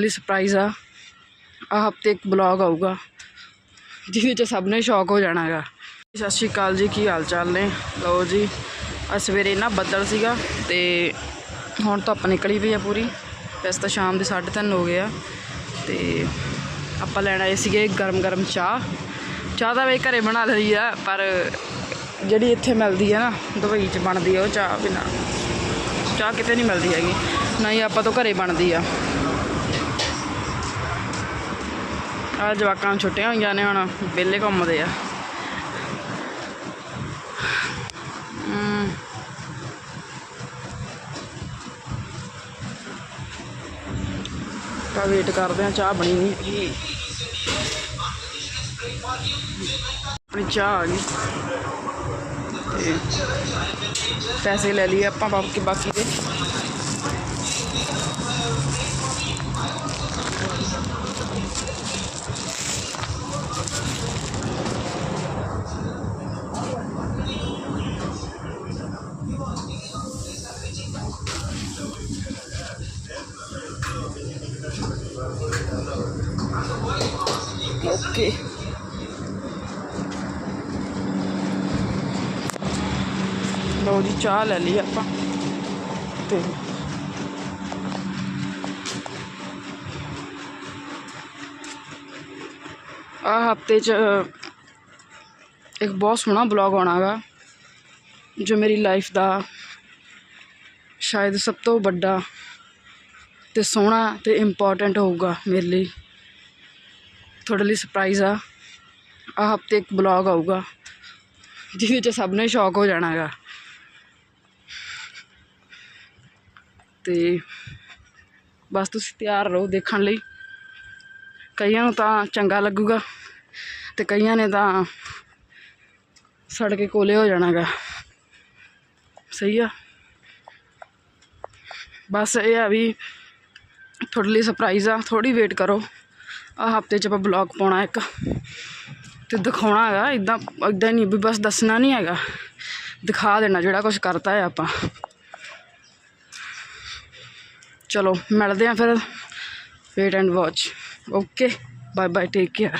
ਲਈ ਸਰਪ੍ਰਾਈਜ਼ ਆ। ਆ ਹਫ਼ਤੇ ਇੱਕ ਬਲੌਗ ਆਊਗਾ, ਜਿਹਦੇ ਚ ਸਭ ਨੇ ਸ਼ੌਕ ਹੋ ਜਾਣਾ ਹੈਗਾ। ਸਤਿ ਸ਼੍ਰੀ ਅਕਾਲ ਜੀ, ਕੀ ਹਾਲ ਚਾਲ ਨੇ? ਲਓ ਜੀ ਅੱਜ ਸਵੇਰੇ ਨਾ ਬੱਦਲ ਸੀਗਾ ਤੇ ਹੁਣ ਧੁੱਪ ਨਿਕਲੀ ਪਈ ਆ ਪੂਰੀ। ਵੈਸੇ ਤਾਂ ਸ਼ਾਮ ਦੇ 3:30 ਹੋ ਗਏ ਆ ਤੇ ਆਪਾਂ ਲੈਣ ਆਏ ਸੀਗੇ ਗਰਮ ਗਰਮ ਚਾਹ। ਚਾਹ ਤਾਂ ਵੇ ਘਰੇ ਬਣਾ ਲਈ ਆ, ਪਰ ਜਿਹੜੀ ਇੱਥੇ ਮਿਲਦੀ ਆ ਨਾ, ਦੁਬਈ 'ਚ ਬਣਦੀ ਆ ਉਹ ਚਾਹ ਬਿਨਾ। ਚਾਹ ਕਿਤੇ ਨਹੀਂ ਮਿਲਦੀ ਹੈਗੀ, ਨਾ ਹੀ ਆਪਾਂ ਤੋਂ ਘਰੇ ਬਣਦੀ ਆ। ਆ ਜਵਾਕਾਂ ਨੂੰ ਛੁੱਟੀਆਂ ਹੋਈਆਂ ਨੇ ਹੁਣ, ਵਿਹਲੇ ਘੁੰਮਦੇ ਆ। ਤਾਂ ਵੇਟ ਕਰਦੇ ਆ, ਚਾਹ ਬਣੀ ਨਹੀਂ ਹੈਗੀ। ਆਪਣੀ ਚਾਹ ਆ ਗਈ। ਤੇ ਪੈਸੇ ਲੈ ਲਈਏ ਆਪਾਂ ਬਾਕੀ ਬਾਕੀ ਦੇ। ਓਕੇ ਲਓ ਜੀ ਚਾਹ ਲੈ ਲਈ ਆਪਾਂ ਤੇ ਆ ਹਫ਼ਤੇ ਚ ਇੱਕ ਬਹੁਤ ਸੋਹਣਾ ਬਲੌਗ ਆਉਣਾਗਾ ਜੋ ਮੇਰੀ ਲਾਈਫ ਦਾ ਸ਼ਾਇਦ ਸਭ ਤੋਂ ਵੱਡਾ ਤੇ ਸੋਹਣਾ ਤੇ ਇੰਪੋਰਟੈਂਟ ਹੋਊਗਾ ਮੇਰੇ ਲਈ ਤੁਹਾਡੇ ਲਈ ਸਰਪ੍ਰਾਈਜ਼ ਆ। ਆਹ ਹਫ਼ਤੇ ਇੱਕ ਬਲੌਗ ਆਊਗਾ, ਜਿਹਦੇ ਚ ਸਭ ਨੇ ਸ਼ੌਕ ਹੋ ਜਾਣਾ ਹੈਗਾ। ਤੇ ਬਸ ਤੁਸੀਂ ਤਿਆਰ ਰਹੋ ਦੇਖਣ ਲਈ। ਕਈਆਂ ਨੂੰ ਤਾਂ ਚੰਗਾ ਲੱਗੂਗਾ ਤੇ ਕਈਆਂ ਨੇ ਤਾਂ ਸੜ ਕੇ ਕੋਲੇ ਹੋ ਜਾਣਾਗਾ ਸਹੀ ਆ। ਬਸ ਇਹ ਆ ਵੀ ਤੁਹਾਡੇ ਲਈ ਸਰਪ੍ਰਾਈਜ਼ ਆ ਥੋੜੀ ਵੇਟ ਕਰੋ। ਆ ਹਫ਼ਤੇ ਚ ਆਪਾਂ ਬਲੌਗ ਪਾਉਣਾ ਇੱਕ। ਤੇ ਦਿਖਾਉਣਾ ਹੈਗਾ ਇਦਾਂ ਇਦਾਂ ਨਹੀਂ ਵੀ ਬਸ ਦੱਸਣਾ ਨਹੀਂ ਹੈਗਾ। ਦਿਖਾ ਦੇਣਾ ਜਿਹੜਾ ਕੁਝ ਕਰਤਾ ਹੈ ਆਪਾਂ। ਚਲੋ, ਮਿਲਦੇ ਆ ਫਿਰ। Wait and watch okay bye bye take care